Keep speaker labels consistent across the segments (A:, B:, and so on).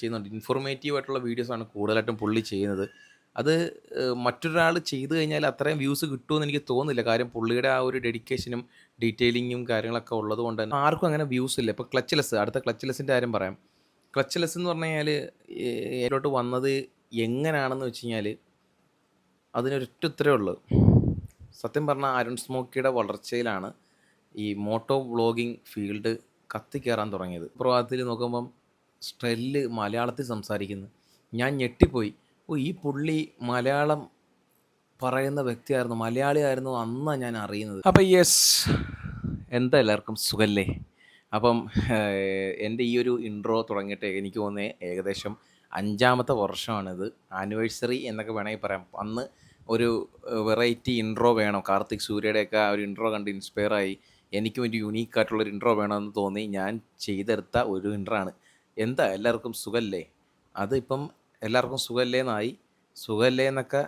A: ചെയ്യുന്നുണ്ട്. ഇൻഫോർമേറ്റീവ് ആയിട്ടുള്ള വീഡിയോസാണ് കൂടുതലായിട്ടും പുള്ളി ചെയ്യുന്നത്. അത് മറ്റൊരാൾ ചെയ്തു കഴിഞ്ഞാൽ അത്രയും വ്യൂസ് കിട്ടുമെന്ന് എനിക്ക് തോന്നുന്നില്ല. കാര്യം പുള്ളിയുടെ ആ ഒരു ഡെഡിക്കേഷനും ഡീറ്റെയിലിങ്ങും കാര്യങ്ങളൊക്കെ ഉള്ളത് കൊണ്ട് തന്നെ ആർക്കും അങ്ങനെ വ്യൂസ് ഇല്ല. ഇപ്പോൾ ക്ലച്ച്ലെസ് അടുത്ത ക്ലച്ച്ലെസ്സിന്റെ കാര്യം പറയാം. ക്ലച്ച്ലെസ് എന്ന് പറഞ്ഞു കഴിഞ്ഞാൽ ഇതിലോട്ട് വന്നത് എങ്ങനെയാണെന്ന് വെച്ച് കഴിഞ്ഞാൽ അതിനൊരൊറ്റ ഉത്തരവേ ഉള്ളൂ. സത്യം പറഞ്ഞാൽ അരുൺ സ്മോക്കിയുടെ വളർച്ചയിലാണ് ഈ മോട്ടോ വ്ളോഗിങ് ഫീൽഡ് കത്തിക്കയറാൻ തുടങ്ങിയത്. പ്രഭാതത്തിൽ നോക്കുമ്പം സ്ട്രെല്ല് മലയാളത്തിൽ സംസാരിക്കുന്നു. ഞാൻ ഞെട്ടിപ്പോയി. ഓ ഈ പുള്ളി മലയാളം പറയുന്ന വ്യക്തിയായിരുന്നു മലയാളിയായിരുന്നു അന്നാണ് ഞാൻ അറിയുന്നത്. അപ്പം യെസ് എന്താ എല്ലാവർക്കും സുഖല്ലേ? അപ്പം എന്റെ ഈ ഒരു ഇൻട്രോ തുടങ്ങിയിട്ട് എനിക്ക് തോന്നുന്നത് ഏകദേശം അഞ്ചാമത്തെ വർഷമാണിത്. ആനിവേഴ്സറി എന്നൊക്കെ വേണമെങ്കിൽ പറയാം. അന്ന് ഒരു വെറൈറ്റി ഇൻട്രോ വേണം. കാർത്തിക് സൂര്യയുടെയൊക്കെ ആ ഒരു ഇൻട്രോ കണ്ട് ഇൻസ്പയർ ആയി. എനിക്കും ഒരു യുണീക്കായിട്ടുള്ളൊരു ഇൻട്രോ വേണമെന്ന് തോന്നി. ഞാൻ ചെയ്തെടുത്ത ഒരു ഇൻട്രോ ആണ്. എന്താ എല്ലാവർക്കും സുഖല്ലേ? അതിപ്പം എല്ലാവർക്കും സുഖല്ലേ എന്നായി സുഖല്ലേ എന്നൊക്കെ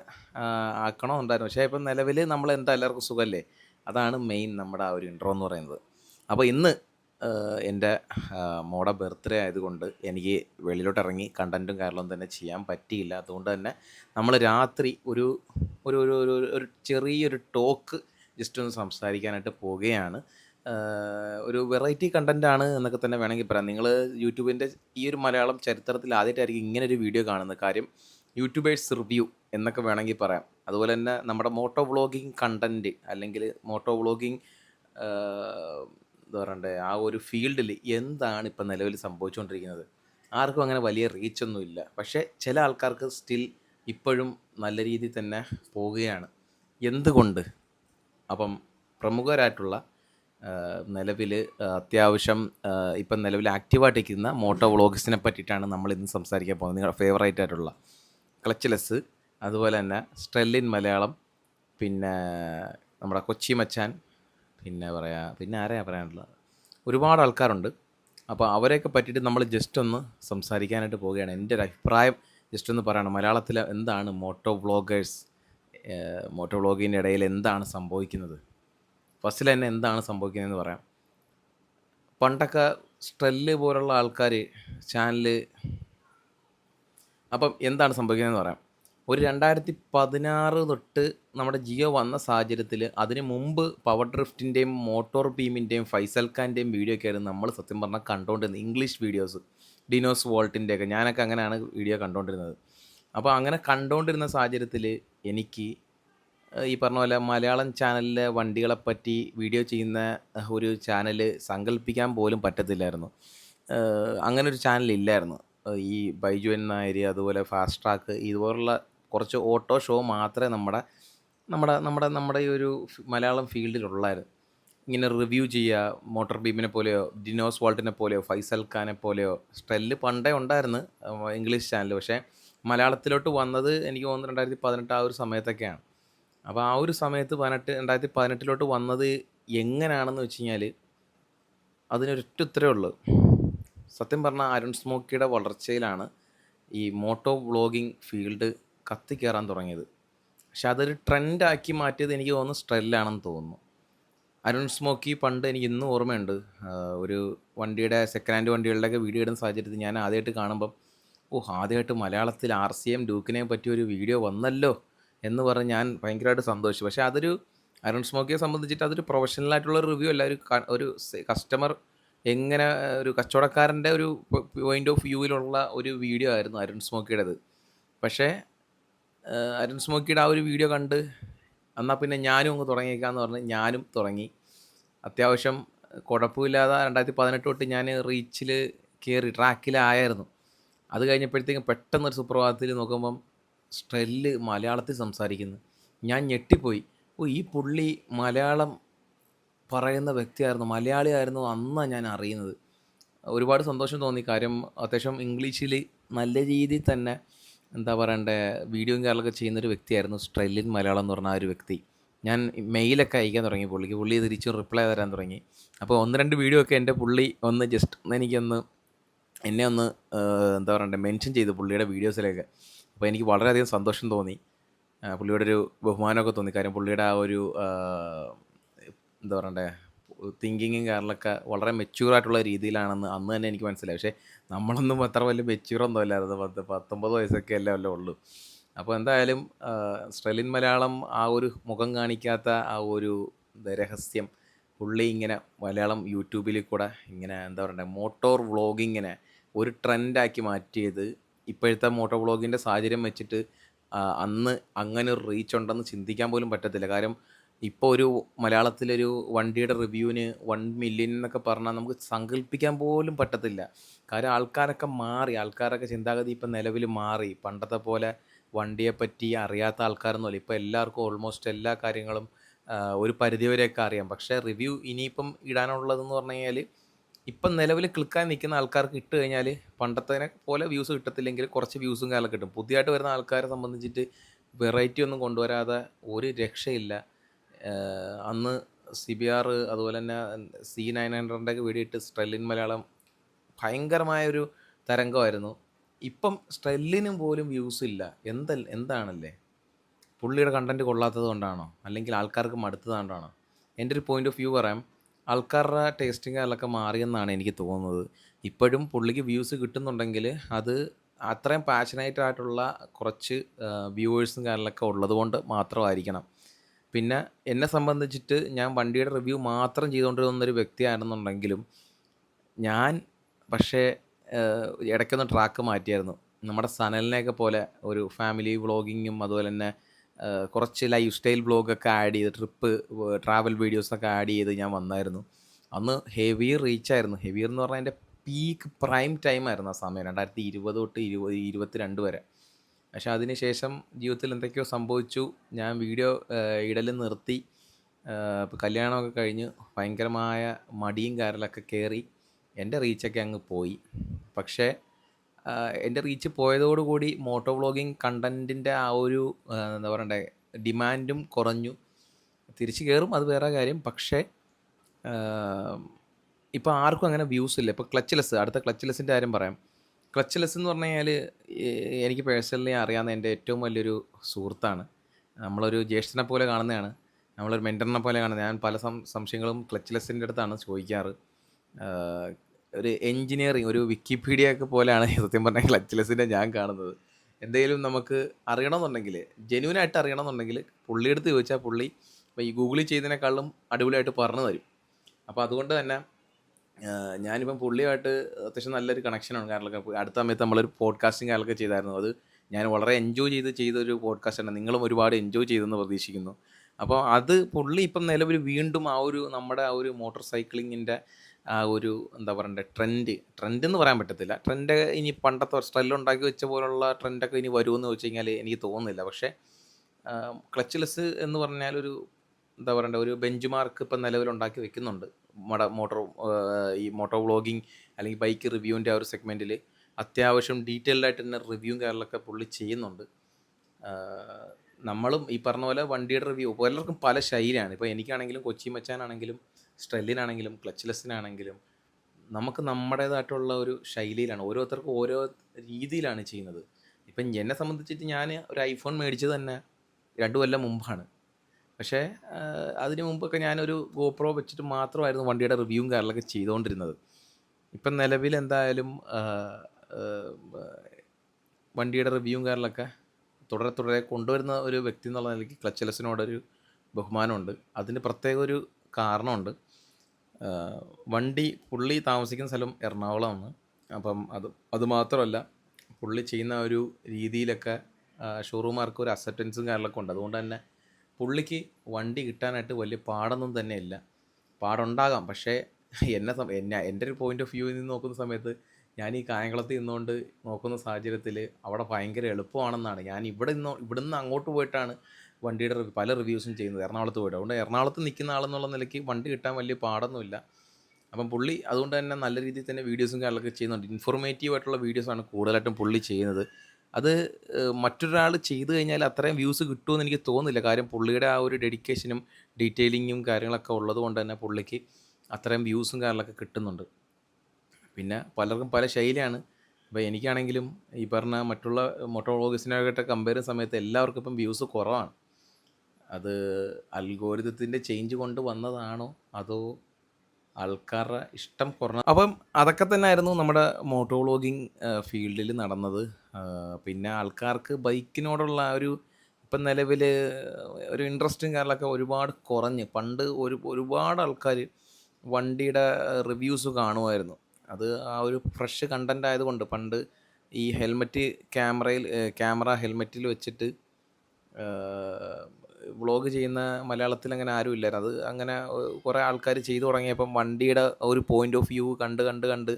A: ആക്കണമെന്നുണ്ടായിരുന്നു പക്ഷേ ഇപ്പം നിലവിൽ നമ്മൾ എന്താ എല്ലാവർക്കും സുഖല്ലേ? അതാണ് മെയിൻ നമ്മുടെ ആ ഒരു ഇൻട്രോ എന്ന് പറയുന്നത്. അപ്പോൾ ഇന്ന് എന്റെ മോടെ ബർത്ത്ഡേ ആയതുകൊണ്ട് എനിക്ക് വെളിയിലോട്ട് ഇറങ്ങി കണ്ടന്റും കാര്യങ്ങളും തന്നെ ചെയ്യാൻ പറ്റിയില്ല. അതുകൊണ്ട് തന്നെ നമ്മൾ രാത്രി ഒരു ഒരു ഒരു ഒരു ചെറിയൊരു ടോക്ക് ജസ്റ്റ് ഒന്ന് സംസാരിക്കാനായിട്ട് പോവുകയാണ്. ഒരു വെറൈറ്റി കണ്ടന്റ് ആണ് എന്നൊക്കെ തന്നെ വേണമെങ്കിൽ പറയാം. നിങ്ങൾ യൂട്യൂബിന്റെ ഈ ഒരു മലയാളം ചരിത്രത്തിൽ ആദ്യമായിട്ടായിരിക്കും ഇങ്ങനെ ഒരു വീഡിയോ കാണുന്നത്. കാര്യം യൂട്യൂബേഴ്സ് റിവ്യൂ എന്നൊക്കെ വേണമെങ്കിൽ പറയാം. അതുപോലെ തന്നെ നമ്മുടെ മോട്ടോ വ്ളോഗിങ് കണ്ടന്റ് അല്ലെങ്കിൽ മോട്ടോ വ്ളോഗിങ് എന്താ പറയണ്ടേ ആ ഒരു ഫീൽഡിൽ എന്താണ് ഇപ്പം നിലവിൽ സംഭവിച്ചുകൊണ്ടിരിക്കുന്നത്? ആർക്കും അങ്ങനെ വലിയ റീച്ചൊന്നുമില്ല പക്ഷേ ചില ആൾക്കാർക്ക് സ്റ്റിൽ ഇപ്പോഴും നല്ല രീതിയിൽ തന്നെ പോവുകയാണ് എന്തുകൊണ്ട്? അപ്പം പ്രമുഖരായിട്ടുള്ള നിലവിൽ അത്യാവശ്യം ഇപ്പം നിലവിൽ ആക്റ്റീവായിട്ടിരിക്കുന്ന മോട്ടോ വ്ളോഗ്സിനെ പറ്റിയിട്ടാണ് നമ്മൾ ഇന്ന് സംസാരിക്കാൻ പോകുന്നത്. നിങ്ങളുടെ ഫേവറേറ്റ് ആയിട്ടുള്ള ക്ലച്ച്ലെസ് അതുപോലെ തന്നെ സ്ട്രെല്ലിൻ മലയാളം പിന്നെ നമ്മുടെ കൊച്ചി മച്ചാൻ പിന്നെ പറയാ പിന്നെ ആരെയാ പറയാനുള്ളത്? ഒരുപാട് ആൾക്കാരുണ്ട്. അപ്പോൾ അവരെയൊക്കെ പറ്റിയിട്ട് നമ്മൾ ജസ്റ്റ് ഒന്ന് സംസാരിക്കാനായിട്ട് പോവുകയാണ്. എന്റെ ഒരു അഭിപ്രായം ജസ്റ്റ് ഒന്ന് പറയണം. മലയാളത്തിൽ എന്താണ് മോട്ടോ വ്ളോഗേഴ്സ് മോട്ടോ വ്ളോഗിന്റെ ഇടയിൽ എന്താണ് സംഭവിക്കുന്നത്? ഫസ്റ്റിൽ തന്നെ എന്താണ് സംഭവിക്കുന്നതെന്ന് പറയാം. പണ്ടൊക്കെ സ്ട്രെല്ല് പോലുള്ള ആൾക്കാർ ചാനൽ അപ്പം എന്താണ് സംഭവിക്കുന്നതെന്ന് പറയാം. ഒരു രണ്ടായിരത്തി പതിനാറ് തൊട്ട് നമ്മുടെ ജിയോ വന്ന സാഹചര്യത്തിൽ അതിന് മുമ്പ് പവർ ഡ്രിഫ്റ്റിന്റെയും മോട്ടോർ ബീമിന്റെയും ഫൈസൽ വീഡിയോ ഒക്കെ ആയിരുന്നു നമ്മൾ സത്യം പറഞ്ഞാൽ കണ്ടുകൊണ്ടിരുന്നത്. ഇംഗ്ലീഷ് വീഡിയോസ് ഡിനോസ് വോൾട്ടിന്റെ ഒക്കെ. ഞാനൊക്കെ അങ്ങനെയാണ് വീഡിയോ കണ്ടുകൊണ്ടിരുന്നത്. അപ്പോൾ അങ്ങനെ കണ്ടുകൊണ്ടിരുന്ന സാഹചര്യത്തിൽ എനിക്ക് ഈ പറഞ്ഞ പോലെ മലയാളം ചാനലിലെ വണ്ടികളെപ്പറ്റി വീഡിയോ ചെയ്യുന്ന ഒരു ചാനൽ സങ്കല്പിക്കാൻ പോലും പറ്റത്തില്ലായിരുന്നു. അങ്ങനെ ഒരു ചാനൽ ഇല്ലായിരുന്നു. ഈ ബൈജു എൻ നായർ അതുപോലെ ഫാസ്റ്റ് ട്രാക്ക് ഇതുപോലുള്ള കുറച്ച് ഓട്ടോ ഷോ മാത്രമേ നമ്മുടെ നമ്മുടെ നമ്മുടെ നമ്മുടെ ഈ ഒരു മലയാളം ഫീൽഡിലുള്ളായിരുന്നു. ഇങ്ങനെ റിവ്യൂ ചെയ്യുക മോട്ടോർ ബീമിനെ പോലെയോ ഡിനോസ് വാൾട്ടിനെ പോലെയോ ഫൈസൽ ഖാനെ പോലെയോ സ്ട്രെല്ല് പണ്ടേ ഉണ്ടായിരുന്നു ഇംഗ്ലീഷ് ചാനൽ പക്ഷേ മലയാളത്തിലോട്ട് വന്നത് എനിക്ക് തോന്നുന്നു രണ്ടായിരത്തി പതിനെട്ട് ആ ഒരു സമയത്തൊക്കെയാണ്. അപ്പോൾ ആ ഒരു സമയത്ത് പതിനെട്ട് രണ്ടായിരത്തി പതിനെട്ടിലോട്ട് വന്നത് എങ്ങനെയാണെന്ന് വെച്ച് കഴിഞ്ഞാൽ അതിനൊരൊറ്റ ഉത്തരവേ ഉള്ളൂ. സത്യം പറഞ്ഞാൽ അരുൺ സ്മോക്കിയുടെ വളർച്ചയിലാണ് ഈ മോട്ടോ വ്ളോഗിങ് ഫീൽഡ് കത്തിക്കയറാൻ തുടങ്ങിയത്. പക്ഷെ അതൊരു ട്രെൻഡാക്കി മാറ്റിയത് എനിക്ക് തോന്നുന്നു സ്ട്രെല്ലാണെന്ന് തോന്നുന്നു. അരുൺ സ്മോക്കി പണ്ട് എനിക്ക് ഇന്നും ഓർമ്മയുണ്ട്. ഒരു വണ്ടിയുടെ സെക്കൻഡ് ഹാൻഡ് വണ്ടികളുടെയൊക്കെ വീഡിയോ ഇടുന്ന സാഹചര്യത്തിൽ ഞാൻ ആദ്യമായിട്ട് കാണുമ്പം ഓ ആദ്യമായിട്ട് മലയാളത്തിൽ ആർ സി എം ഡ്യൂക്കിനെ പറ്റിയ ഒരു വീഡിയോ വന്നല്ലോ. എന്ന് പറഞ്ഞ് ഞാൻ ഭയങ്കരമായിട്ട് സന്തോഷിച്ചു. പക്ഷേ അതൊരു അരുൺ സ്മോക്കിയെ സംബന്ധിച്ചിട്ട് അതൊരു പ്രൊഫഷണൽ ആയിട്ടുള്ള റിവ്യൂ അല്ല. ഒരു ഒരു കസ്റ്റമർ എങ്ങനെ ഒരു കച്ചവടക്കാരന്റെ ഒരു പോയിന്റ് ഓഫ് വ്യൂവിലുള്ള ഒരു വീഡിയോ ആയിരുന്നു അരുൺ സ്മോക്കിയുടേത് പക്ഷേ അരുൺ സ്മോക്കിയുടെ ആ ഒരു വീഡിയോ കണ്ട് എന്നാൽ പിന്നെ ഞാനും അങ്ങ് തുടങ്ങിയേക്കാന്ന് പറഞ്ഞ് ഞാനും തുടങ്ങി. അത്യാവശ്യം കുഴപ്പമില്ലാതെ രണ്ടായിരത്തി പതിനെട്ട് തൊട്ട് ഞാൻ റീച്ചിൽ കയറി ട്രാക്കിലായിരുന്നു അത് കഴിഞ്ഞപ്പോഴത്തേക്കും പെട്ടെന്നൊരു സുപ്രഭാതത്തിൽ നോക്കുമ്പം സ്ട്രെല്ല് മലയാളത്തിൽ സംസാരിക്കുന്നു. ഞാൻ ഞെട്ടിപ്പോയി. ഓ ഈ പുള്ളി മലയാളം പറയുന്ന വ്യക്തിയായിരുന്നു മലയാളിയായിരുന്നു അന്നാണ് ഞാൻ അറിയുന്നത്. ഒരുപാട് സന്തോഷം തോന്നി. കാര്യം അത്യാവശ്യം ഇംഗ്ലീഷിൽ നല്ല രീതിയിൽ തന്നെ എന്താ പറയണ്ടേ വീഡിയോയും കാര്യങ്ങളൊക്കെ ചെയ്യുന്നൊരു വ്യക്തിയായിരുന്നു സ്ട്രെല്ലിൻ മലയാളം എന്ന് പറഞ്ഞ ആ ഒരു വ്യക്തി. ഞാൻ മെയിലൊക്കെ അയക്കാൻ തുടങ്ങി പുള്ളിക്ക്. പുള്ളി തിരിച്ച് റിപ്ലൈ തരാൻ തുടങ്ങി. അപ്പോൾ ഒന്ന് രണ്ട് വീഡിയോ ഒക്കെ എന്റെ പുള്ളി ഒന്ന് ജസ്റ്റ് ഒന്ന് എനിക്കൊന്ന് എന്നെ ഒന്ന് എന്താ പറയണ്ടേ മെൻഷൻ ചെയ്തു പുള്ളിയുടെ വീഡിയോസിലൊക്കെ അപ്പോൾ എനിക്ക് വളരെയധികം സന്തോഷം തോന്നി. പുള്ളിയുടെ ഒരു ബഹുമാനമൊക്കെ തോന്നി. കാര്യം പുള്ളിയുടെ ആ ഒരു എന്താ പറയണ്ടേ തിങ്കിങ്ങും കാര്യങ്ങളൊക്കെ വളരെ മെച്യൂർ ആയിട്ടുള്ള രീതിയിലാണെന്ന് അന്ന് തന്നെ എനിക്ക് മനസ്സിലായി. പക്ഷേ നമ്മളൊന്നും അത്ര വലിയ മെച്യൂറൊന്നും അല്ലായിരുന്നു പത്ത് പത്തൊമ്പത് വയസ്സൊക്കെ അല്ലേ അല്ലേ ഉള്ളൂ. അപ്പോൾ എന്തായാലും സ്ട്രെലിൻ മലയാളം ആ ഒരു മുഖം കാണിക്കാത്ത ആ ഒരു രഹസ്യം പുള്ളി ഇങ്ങനെ മലയാളം യൂട്യൂബിൽ കൂടെ ഇങ്ങനെ എന്താ പറയണ്ടേ മോട്ടോർ വ്ളോഗിങ്ങിനെ ഒരു ട്രെൻഡാക്കി മാറ്റിയത് ഇപ്പോഴത്തെ മോട്ടോർ ബ്ലോഗിന്റെ സാഹചര്യം വെച്ചിട്ട് അന്ന് അങ്ങനെ ഒരു റീച്ച് ഉണ്ടെന്ന് ചിന്തിക്കാൻ പോലും പറ്റത്തില്ല. കാരണം ഇപ്പോൾ ഒരു മലയാളത്തിലൊരു വണ്ടിയുടെ റിവ്യൂവിന് വൺ മില്യൻ എന്നൊക്കെ പറഞ്ഞാൽ നമുക്ക് സങ്കല്പിക്കാൻ പോലും പറ്റത്തില്ല. കാര്യം ആൾക്കാരൊക്കെ മാറി ആൾക്കാരൊക്കെ ചിന്താഗതി ഇപ്പം നിലവിൽ മാറി. പണ്ടത്തെ പോലെ വണ്ടിയെപ്പറ്റി അറിയാത്ത ആൾക്കാരൊന്നുമില്ല. ഇപ്പോൾ എല്ലാവർക്കും ഓൾമോസ്റ്റ് എല്ലാ കാര്യങ്ങളും ഒരു പരിധിവരെയൊക്കെ അറിയാം. പക്ഷേ റിവ്യൂ ഇനിയിപ്പം ഇടാനുള്ളതെന്ന് പറഞ്ഞു കഴിഞ്ഞാൽ ഇപ്പം നിലവിൽ ക്ലിക്കാൻ നിൽക്കുന്ന ആൾക്കാർക്ക് ഇട്ട് കഴിഞ്ഞാൽ പണ്ടത്തേനെ പോലെ വ്യൂസ് കിട്ടത്തില്ലെങ്കിൽ കുറച്ച് വ്യൂസും കാലം കിട്ടും. പുതിയതായിട്ട് വരുന്ന ആൾക്കാരെ സംബന്ധിച്ചിട്ട് വെറൈറ്റി ഒന്നും കൊണ്ടുവരാതെ ഒരു രക്ഷയില്ല. അന്ന് സി ബി ആർ അതുപോലെ തന്നെ സി നയൻ ഹൺഡ്രഡിന്റെ ഒക്കെ വീഡിയോ ഇട്ട് സ്ട്രെല്ലിൻ മലയാളം ഭയങ്കരമായൊരു തരംഗമായിരുന്നു. ഇപ്പം സ്ട്രെല്ലിനും പോലും വ്യൂസ് ഇല്ല. എന്ത എന്താണല്ലേ? പുള്ളിയുടെ കണ്ടന്റ് കൊള്ളാത്തത് കൊണ്ടാണോ? അല്ലെങ്കിൽ ആൾക്കാർക്ക് മടുത്തത് കൊണ്ടാണോ? എന്റെ ഒരു പോയിന്റ് ഓഫ് വ്യൂ പറയാം. ആൾക്കാരുടെ ടേസ്റ്റിംഗ് അതിലൊക്കെ മാറിയെന്നാണ് എനിക്ക് തോന്നുന്നത്. ഇപ്പോഴും പുള്ളിക്ക് വ്യൂസ് കിട്ടുന്നുണ്ടെങ്കിൽ അത് അത്രയും പാഷനേറ്റ് ആയിട്ടുള്ള കുറച്ച് വ്യൂവേഴ്സും കാര്യങ്ങളൊക്കെ ഉള്ളതുകൊണ്ട് മാത്രമായിരിക്കണം. പിന്നെ എന്നെ സംബന്ധിച്ചിട്ട് ഞാൻ വണ്ടിയുടെ റിവ്യൂ മാത്രം ചെയ്തുകൊണ്ടിരുന്നൊരു വ്യക്തിയാണെന്നുണ്ടെങ്കിലും ഞാൻ പക്ഷേ ഇടയ്ക്കൊന്ന് ട്രാക്ക് മാറ്റിയായിരുന്നു. നമ്മുടെ സനലിനെയൊക്കെ പോലെ ഒരു ഫാമിലി വ്ളോഗിങ്ങും അതുപോലെ തന്നെ കുറച്ച് ലൈഫ് സ്റ്റൈൽ ബ്ലോഗൊക്കെ ആഡ് ചെയ്ത് ട്രിപ്പ് ട്രാവൽ വീഡിയോസൊക്കെ ആഡ് ചെയ്ത് ഞാൻ വന്നായിരുന്നു. അന്ന് ഹെവി റീച്ച് ആയിരുന്നു. ഹെവി എന്ന് പറഞ്ഞാൽ എന്റെ പീക്ക് പ്രൈം ടൈം ആയിരുന്നു ആ സമയം രണ്ടായിരത്തി ഇരുപത് തൊട്ട് ഇരുപത് ഇരുപത്തിരണ്ട് വരെ. പക്ഷെ അതിനുശേഷം ജീവിതത്തിൽ എന്തൊക്കെയോ സംഭവിച്ചു. ഞാൻ വീഡിയോ ഇടൽ നിർത്തി. ഇപ്പോൾ കല്യാണമൊക്കെ കഴിഞ്ഞ് ഭയങ്കരമായ മടിയും കാരലൊക്കെ കയറി എന്റെ റീച്ചൊക്കെ അങ്ങ് പോയി. പക്ഷേ എന്റെ റീച്ച് പോയതോടുകൂടി മോട്ടോ വ്ളോഗിങ് കണ്ടന്റിന്റെ ആ ഒരു എന്താ പറയണ്ടേ ഡിമാൻഡും കുറഞ്ഞു. തിരിച്ചു കയറും അത് വേറെ കാര്യം. പക്ഷേ ഇപ്പോൾ ആർക്കും അങ്ങനെ വ്യൂസ് ഇല്ല. ഇപ്പോൾ ക്ലച്ച്ലെസ് അടുത്ത ക്ലച്ച്ലെസ്സിന്റെ കാര്യം പറയാം. ക്ലച്ച്ലെസ് എന്ന് പറഞ്ഞു കഴിഞ്ഞാൽ എനിക്ക് പേഴ്സണലി അറിയാവുന്ന എന്റെ ഏറ്റവും വലിയൊരു സുഹൃത്താണ്. നമ്മളൊരു ജ്യേഷ്ഠനെ പോലെ കാണുന്നതാണ്. നമ്മളൊരു മെന്ററിനെ പോലെ കാണുന്നത് ഞാൻ പല സംശയങ്ങളും ക്ലച്ച്ലെസ്സിന്റെ അടുത്താണ് ചോദിക്കാറ്. ഒരു എൻജിനീയറിങ് ഒരു വിക്കിപീഡിയ ഒക്കെ പോലെയാണ് സത്യം പറഞ്ഞാൽ ക്ലച്ച്ലെസ്സിനെ ഞാൻ കാണുന്നത്. എന്തെങ്കിലും നമുക്ക് അറിയണമെന്നുണ്ടെങ്കിൽ ജെന്യൂനായിട്ട് അറിയണമെന്നുണ്ടെങ്കിൽ പുള്ളിയെടുത്ത് ചോദിച്ചാൽ പുള്ളി ഇപ്പോൾ ഈ ഗൂഗിളിൽ ചെയ്തതിനേക്കാളും അടിപൊളിയായിട്ട് പറഞ്ഞു തരും. അപ്പോൾ അതുകൊണ്ട് തന്നെ ഞാനിപ്പം പുള്ളിയുമായിട്ട് അത്യാവശ്യം നല്ലൊരു കണക്ഷനാണ് കാരണം അടുത്ത സമയത്ത് നമ്മളൊരു പോഡ്കാസ്റ്റിംഗ് കാലൊക്കെ ചെയ്തായിരുന്നു. അത് ഞാൻ വളരെ എൻജോയ് ചെയ്ത് ചെയ്തൊരു പോഡ്കാസ്റ്റാണ് നിങ്ങളും ഒരുപാട് എൻജോയ് ചെയ്തെന്ന് പ്രതീക്ഷിക്കുന്നു. അപ്പോൾ അത് പുള്ളി ഇപ്പം നിലവിൽ വീണ്ടും ആ ഒരു നമ്മുടെ ആ ഒരു മോട്ടോർ സൈക്ലിങ്ങിന്റെ ആ ഒരു എന്താ പറയണ്ടേ ട്രെൻഡ് ട്രെൻഡ് എന്ന് പറയാൻ പറ്റത്തില്ല. ട്രെൻഡ് ഇനി പണ്ടത്തെ സ്ട്രെല്ല് ഉണ്ടാക്കി വെച്ച പോലുള്ള ട്രെൻഡൊക്കെ ഇനി വരുമെന്ന് വെച്ച് കഴിഞ്ഞാൽ എനിക്ക് തോന്നുന്നില്ല. പക്ഷേ ക്ലച്ച്ലെസ് എന്ന് പറഞ്ഞാൽ ഒരു എന്താ പറയണ്ടേ ഒരു ബെഞ്ച് മാർക്ക് ഇപ്പം നിലവിലുണ്ടാക്കി വെക്കുന്നുണ്ട്. മട മോട്ടോർ ഈ മോട്ടോർ വ്ളോഗിങ് അല്ലെങ്കിൽ ബൈക്ക് റിവ്യൂവിന്റെ ആ ഒരു സെഗ്മെന്റിൽ അത്യാവശ്യം ഡീറ്റെയിൽഡ് ആയിട്ട് തന്നെ റിവ്യൂ കാര്യങ്ങളൊക്കെ പുള്ളി ചെയ്യുന്നുണ്ട്. നമ്മളും ഈ പറഞ്ഞ പോലെ വണ്ടിയുടെ റിവ്യൂ പലർക്കും പല ശൈലിയാണ്. ഇപ്പോൾ എനിക്കാണെങ്കിലും കൊച്ചി മച്ചാനാണെങ്കിലും സ്ട്രെല്ലിനാണെങ്കിലും ക്ലച്ച്ലെസ്സിനാണെങ്കിലും നമുക്ക് നമ്മുടേതായിട്ടുള്ള ഒരു ശൈലിയിലാണ്. ഓരോരുത്തർക്കും ഓരോ രീതിയിലാണ് ചെയ്യുന്നത്. ഇപ്പം എന്നെ സംബന്ധിച്ചിട്ട് ഞാൻ ഒരു ഐഫോൺ മേടിച്ചത് തന്നെ രണ്ടു കൊല്ലം മുമ്പാണ്. പക്ഷേ അതിന് മുമ്പൊക്കെ ഞാനൊരു ഗോപ്രോ വെച്ചിട്ട് മാത്രമായിരുന്നു വണ്ടിയുടെ റിവ്യൂവും കാര്യങ്ങളൊക്കെ ചെയ്തുകൊണ്ടിരുന്നത്. ഇപ്പം നിലവിൽ എന്തായാലും വണ്ടിയുടെ റിവ്യൂവും കാര്യങ്ങളൊക്കെ തുടരെ തുടരെ കൊണ്ടുവരുന്ന ഒരു വ്യക്തി എന്നുള്ള നിലയ്ക്ക് ക്ലച്ച്ലെസ്സിനോടൊരു ബഹുമാനമുണ്ട്. അതിന് പ്രത്യേക ഒരു കാരണമുണ്ട്. വണ്ടി പുള്ളി താമസിക്കുന്ന സ്ഥലം എറണാകുളമാണ്. അപ്പം അത് അതുമാത്രമല്ല പുള്ളി ചെയ്യുന്ന ഒരു രീതിയിലൊക്കെ ഷോറൂമാർക്ക് ഒരു അക്സെപ്റ്റൻസും കാര്യങ്ങളൊക്കെ ഉണ്ട്. അതുകൊണ്ട് തന്നെ പുള്ളിക്ക് വണ്ടി കിട്ടാനായിട്ട് വലിയ പാടൊന്നും തന്നെ ഇല്ല പാടുണ്ടാകാം. പക്ഷേ എന്നെ എന്നെ എന്റെ ഒരു പോയിന്റ് ഓഫ് വ്യൂവിൽ നിന്ന് നോക്കുന്ന സമയത്ത് ഞാൻ ഈ കായംകുളത്ത് നിന്നുകൊണ്ട് നോക്കുന്ന സാഹചര്യത്തിൽ അവിടെ ഭയങ്കര എളുപ്പമാണെന്നാണ്. ഞാൻ ഇവിടെ നിന്ന് ഇവിടുന്ന് അങ്ങോട്ട് പോയിട്ടാണ് വണ്ടിയുടെ പല റിവ്യൂസും ചെയ്യുന്നത് എറണാകുളത്ത് പോയിട്ട്. അതുകൊണ്ട് എറണാകുളത്ത് നിൽക്കുന്ന ആളെന്നുള്ള നിലയ്ക്ക് വണ്ടി കിട്ടാൻ വലിയ പാടൊന്നുമില്ല. അപ്പം പുള്ളി അതുകൊണ്ട് തന്നെ നല്ല രീതിയിൽ തന്നെ വീഡിയോസും കാര്യങ്ങളൊക്കെ ചെയ്യുന്നുണ്ട്. ഇൻഫോർമേറ്റീവ് ആയിട്ടുള്ള വീഡിയോസാണ് കൂടുതലായിട്ടും പുള്ളി ചെയ്യുന്നത്. അത് മറ്റൊരാൾ ചെയ്തു കഴിഞ്ഞാൽ അത്രയും വ്യൂസ് കിട്ടുമെന്ന് എനിക്ക് തോന്നുന്നില്ല. കാര്യം പുള്ളിയുടെ ആ ഒരു ഡെഡിക്കേഷനും ഡീറ്റെയിലിങ്ങും കാര്യങ്ങളൊക്കെ ഉള്ളത് കൊണ്ട് തന്നെ പുള്ളിക്ക് അത്രയും വ്യൂസും കാര്യങ്ങളൊക്കെ കിട്ടുന്നുണ്ട്. പിന്നെ പലർക്കും പല ശൈലിയാണ്. ഇപ്പോൾ എനിക്കാണെങ്കിലും ഈ പറഞ്ഞ മറ്റുള്ള മോട്ടോ വ്ളോഗേഴ്സിനായിട്ട് കമ്പയർ ചെയ്യുന്ന സമയത്ത് എല്ലാവർക്കും ഇപ്പം വ്യൂസ് കുറവാണ്. അത് അൽഗോരിതത്തിന്റെ ചേഞ്ച് കൊണ്ട് വന്നതാണോ? അതോ ആൾക്കാരുടെ ഇഷ്ടം കുറഞ്ഞ അപ്പം അതൊക്കെ തന്നെയായിരുന്നു നമ്മുടെ മോട്ടോ വ്ളോഗിങ് ഫീൽഡിൽ നടന്നത്. പിന്നെ ആൾക്കാർക്ക് ബൈക്കിനോടുള്ള ഒരു ഇപ്പം നിലവിൽ ഒരു ഇൻട്രസ്റ്റും കാര്യങ്ങളൊക്കെ ഒരുപാട് കുറഞ്ഞ്. പണ്ട് ഒരു ഒരുപാട് ആൾക്കാർ വണ്ടിയുടെ റിവ്യൂസ് കാണുമായിരുന്നു. അത് ആ ഒരു ഫ്രഷ് കണ്ടന്റ് ആയതുകൊണ്ട് പണ്ട് ഈ ഹെൽമെറ്റ് ക്യാമറയിൽ ക്യാമറ ഹെൽമെറ്റിൽ വെച്ചിട്ട് വ്ളോഗ് ചെയ്യുന്ന മലയാളത്തിൽ അങ്ങനെ ആരും ഇല്ലായിരുന്നു. അത് അങ്ങനെ കുറേ ആൾക്കാർ ചെയ്തു തുടങ്ങിയപ്പം വണ്ടിയുടെ ഒരു പോയിന്റ് ഓഫ് വ്യൂ കണ്ട് കണ്ട് കണ്ട്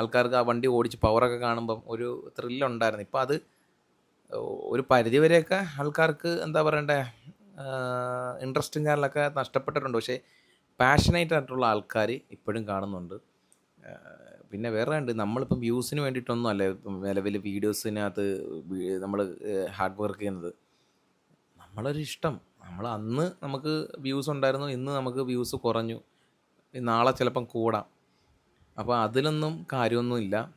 A: ആൾക്കാർക്ക് ആ വണ്ടി ഓടിച്ച് പവറൊക്കെ കാണുമ്പം ഒരു ത്രില്ലുണ്ടായിരുന്നു ഇപ്പം അത് ഒരു പരിധിവരെയൊക്കെ ആൾക്കാർക്ക് എന്താ പറയണ്ടേ ഇൻട്രസ്റ്റും കാര്യങ്ങളൊക്കെ നഷ്ടപ്പെട്ടിട്ടുണ്ട്. പക്ഷേ പാഷനേറ്റ് ആയിട്ടുള്ള ആൾക്കാർ ഇപ്പോഴും കാണുന്നുണ്ട്. പിന്നെ വേറെ ഉണ്ട് നമ്മളിപ്പം വ്യൂസിന് വേണ്ടിയിട്ടൊന്നും അല്ല നിലവിൽ വീഡിയോസിനകത്ത് നമ്മൾ ഹാർഡ് വർക്ക് ചെയ്യുന്നത്. നമ്മളൊരു ഇഷ്ടം നമ്മൾ അന്ന് നമുക്ക് വ്യൂസ് ഉണ്ടായിരുന്നു ഇന്ന് നമുക്ക് വ്യൂസ് കുറഞ്ഞു. നാളെ ചിലപ്പം കൂടാം. അപ്പോൾ അതിലൊന്നും കാര്യമൊന്നുമില്ല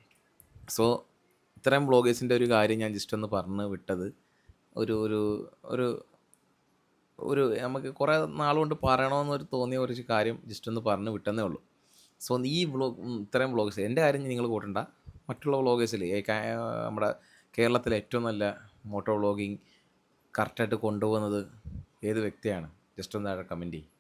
A: സോ ഇത്രയും ബ്ലോഗേഴ്സിന്റെ ഒരു കാര്യം ഞാൻ ജസ്റ്റ് ഒന്ന് പറഞ്ഞ് വിട്ടത്. ഒരു ഒരു ഒരു ഒരു നമുക്ക് കുറേ നാളുകൊണ്ട് പറയണമെന്നൊരു തോന്നിയ ഒരു കാര്യം ജസ്റ്റ് ഒന്ന് പറഞ്ഞ് വിട്ടെന്നേ ഉള്ളൂ. സോ ഈ വ്ലോഗ് ഇത്രയും വ്ലോഗേഴ്സ് എന്റെ കാര്യം നിങ്ങൾ കൂട്ടണ്ട. മറ്റുള്ള വ്ളോഗേഴ്സിൽ നമ്മുടെ കേരളത്തിലെ ഏറ്റവും നല്ല മോട്ടോ വ്ളോഗിങ് കറക്റ്റായിട്ട് കൊണ്ടുപോകുന്നത് ഏത് വ്യക്തിയാണ്? ജസ്റ്റ് ഒന്ന് കമന്റ് ചെയ്യും.